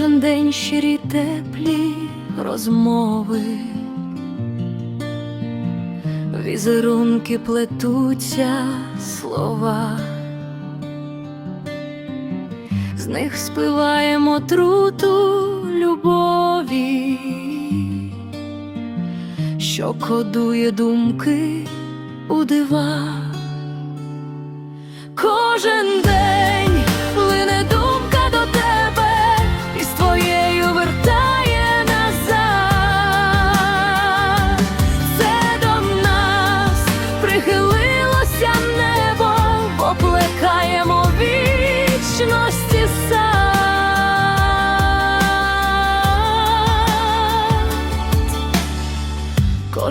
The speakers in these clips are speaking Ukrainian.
день щирі теплі розмови, візерунки плетуться слова, з них спиваємо труту любові, що кодує думки у дива. Кожен день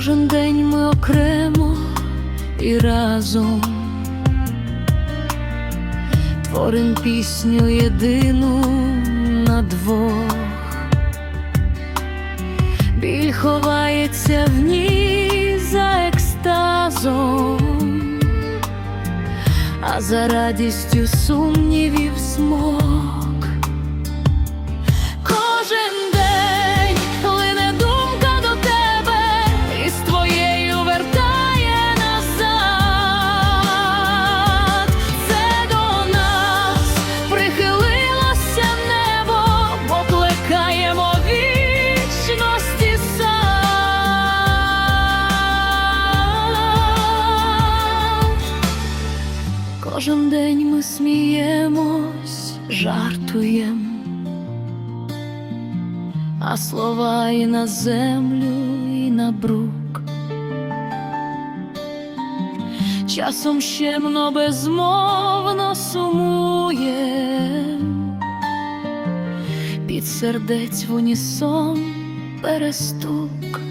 Кожен день ми окремо і разом творим пісню єдину на двох. Біль ховається в ній за екстазом, а за радістю сумнівів смок. Кожен день ми сміємось, жартуєм, а слова і на землю, і на брук. Часом щемно безмовно сумує, під сердець в унісон перестук.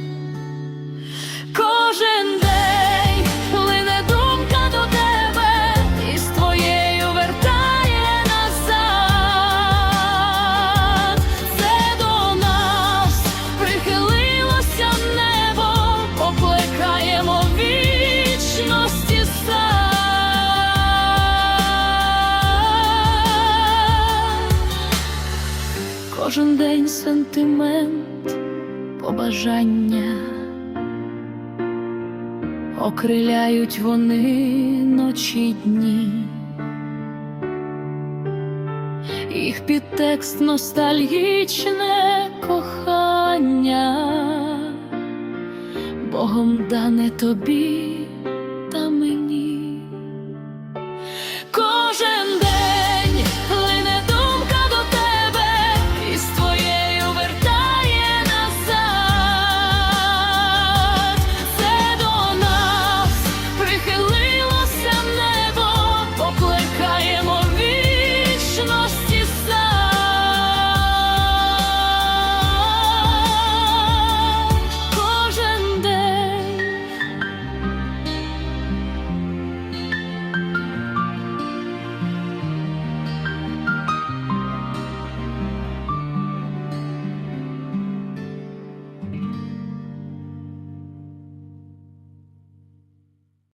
Кожен день сентимент, побажання. Окриляють вони ночі дні, їх підтекст ностальгічне кохання, Богом дане тобі